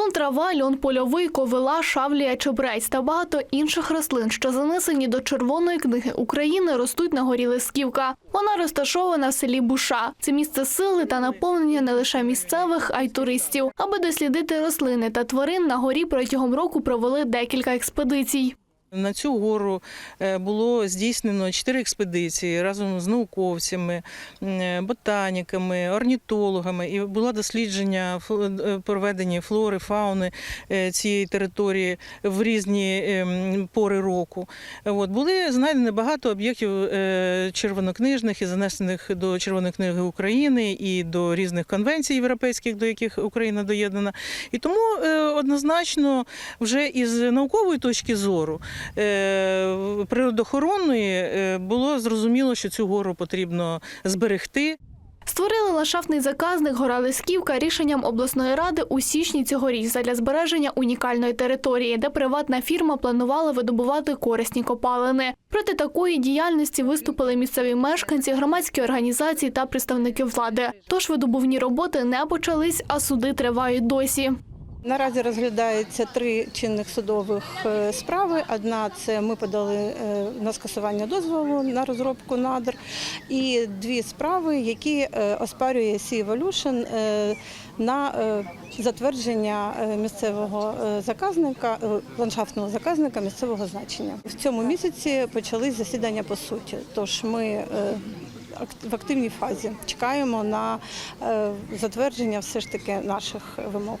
Сон трава, льон польовий, ковила, шавлія, чебрець та багато інших рослин, що занесені до Червоної книги України, ростуть на горі Лисківка. Вона розташована в селі Буша. Це місце сили та наповнення не лише місцевих, а й туристів. Аби дослідити рослини та тварин, на горі протягом року провели декілька експедицій. На цю гору е, було здійснено чотири експедиції разом з науковцями, е, ботаніками, орнітологами. І було дослідження е, проведені флори, фауни цієї території в різні пори року. От були знайдені багато об'єктів червонокнижних і занесених до Червоної книги України і до різних конвенцій європейських, до яких Україна доєднана. І тому однозначно вже із наукової точки зору природоохоронної е, було зрозуміло, що цю гору потрібно зберегти. Створили ландшафтний заказник Гора Лисківка рішенням обласної ради у січні цьогоріч задля збереження унікальної території, де приватна фірма планувала видобувати корисні копалини. Проти такої діяльності виступили місцеві мешканці, громадські організації та представники влади. Тож видобувні роботи не почались, а суди тривають досі. Наразі розглядається три чинних судових е, справи. Одна це ми подали е, на скасування дозволу на розробку надр, і дві справи, які е, оспарює Sea Evolution на затвердження місцевого заказника, ландшафтного заказника місцевого значення. В цьому місяці почались засідання по суті. Тож ми в активній фазі чекаємо на затвердження все ж таки наших вимог.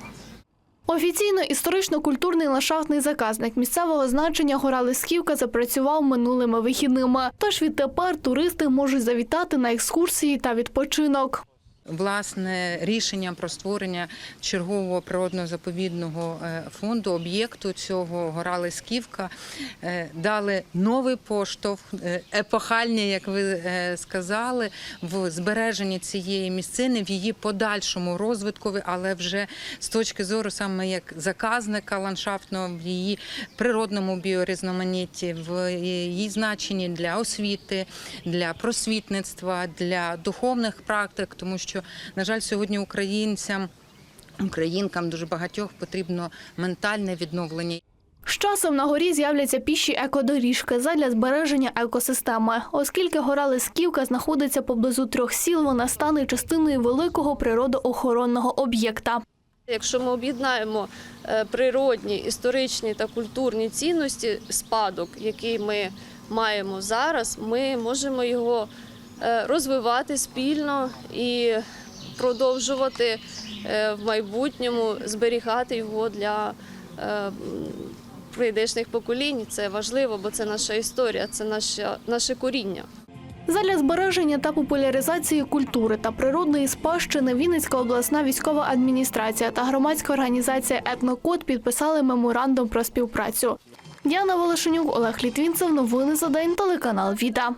Офіційно історично-культурний ландшафтний заказник місцевого значення Гора Лисківка запрацював минулими вихідними. Тож відтепер туристи можуть завітати на екскурсії та відпочинок. Власне, рішення про створення чергового природно заповідного е, фонду об'єкту цього гора Лисківка е, дали новий поштовх, е, епохальний, як ви сказали, в збереженні цієї місцини, в її подальшому розвитку, але вже з точки зору саме як заказника ландшафтного, в її природному біорізноманітті, в її значенні для освіти, для просвітництва, для духовних практик, тому що, на жаль, сьогодні українцям. Українкам дуже багатьох потрібно ментальне відновлення. З часом на горі з'являться піші екодоріжки задля збереження екосистеми. Оскільки гора Лисківка знаходиться поблизу трьох сіл, вона стане частиною великого природоохоронного об'єкта. Якщо ми об'єднаємо е, природні, історичні та культурні цінності, спадок, який ми маємо зараз, ми можемо його розвивати спільно і продовжувати е, в майбутньому зберігати його для е, прийдешних поколінь. Це важливо, бо це наша історія, це наше, наше коріння. Задля збереження та популяризації культури та природної спадщини Вінницька обласна військова адміністрація та громадська організація Етнокод підписали меморандум про співпрацю. Діана Волошенюк, Олег Літвінцев. Новини за день. Телеканал Віта.